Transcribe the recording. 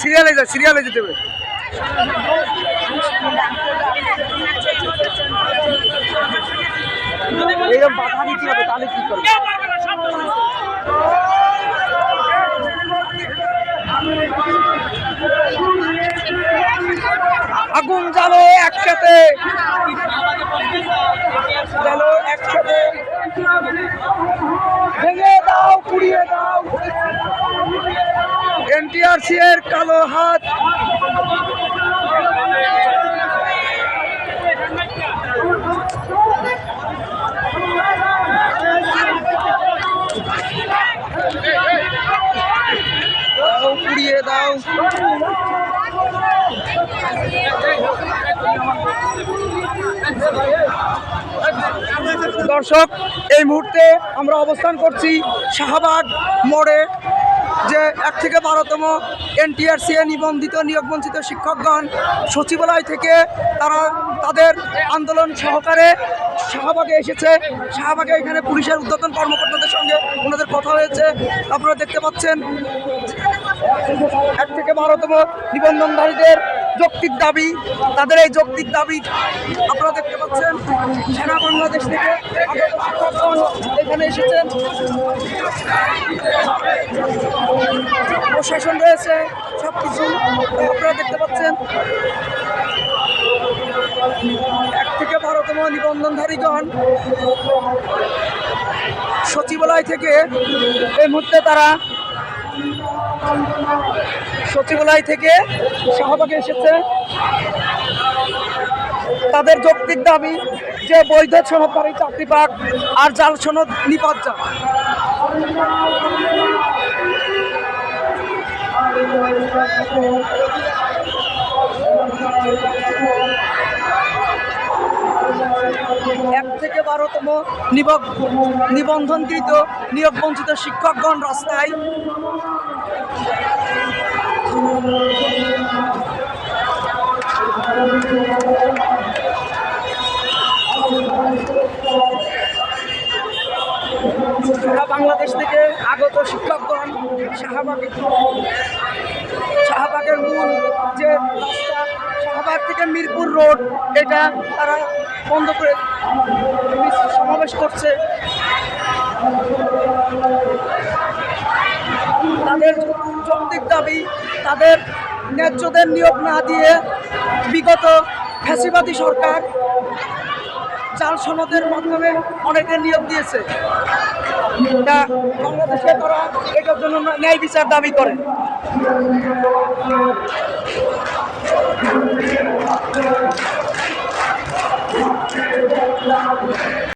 সিরিয়ালে যা সিরিয়ালে যেতে হবে। আগুন জ্বালো একসাথে। জ্বালো একসাথে। ভেঙে দাও পুড়িয়ে দাও। এনটিআরসি এর কালো হাত। দর্শক এই মুহূর্তে আমরা অবস্থান করছি শাহবাগ মোড়ে। যে এক থেকে বারোতম এনটিআরসিএ নিবন্ধিত নিয়োগবঞ্চিত শিক্ষকগণ সচিবালয় থেকে তারা তাদের আন্দোলন সহকারে শাহবাগে এসেছে। শাহবাগে এখানে পুলিশের উদ্বোধন কর্মকর্তাদের সঙ্গে ওনাদের কথা হয়েছে। আপনারা দেখতে পাচ্ছেন এক থেকে বারোতম নিবন্ধনধারীদের যৌক্তিক দাবি, তাদের এই যৌক্তিক দাবি আপনারা দেখতে পাচ্ছেন। সেনা বাংলাদেশ থেকে এখানে এসেছেন। প্রশাসন রয়েছে সব কিছু আপনারা দেখতে পাচ্ছেন। এক থেকে বারোতম নিবন্ধনধারীগণ সচিবালয় থেকে এই মুহূর্তে তারা সচিবালয় থেকে শাহবাগে এসেছে। তাদের যৌক্তিক দাবি যে বৈধ সনদধারী চাকরি পাক আর জাল সনদ নিপাত যাক এক থেকে বারোতম নিবক নিবন্ধনকৃত নিয়োগ বঞ্চিত শিক্ষকগণ রাস্তায় বাংলাদেশ থেকে আগত শিক্ষকগণ, শাহবাগে শাহবাগের মূল যে রাস্তা, শাহবাগ থেকে মিরপুর রোড, এটা তারা বন্ধ করে সমাবেশ করছে। তাদের যৌক্তিক দাবি, তাদের ন্যায্যদের নিয়োগ না দিয়ে বিগত ফ্যাসিবাদী সরকার জাল সনদের মাধ্যমে অনেকের নিয়োগ দিয়েছে। তা বাংলাদেশে তারা এটার জন্য ন্যায় বিচার দাবি করে।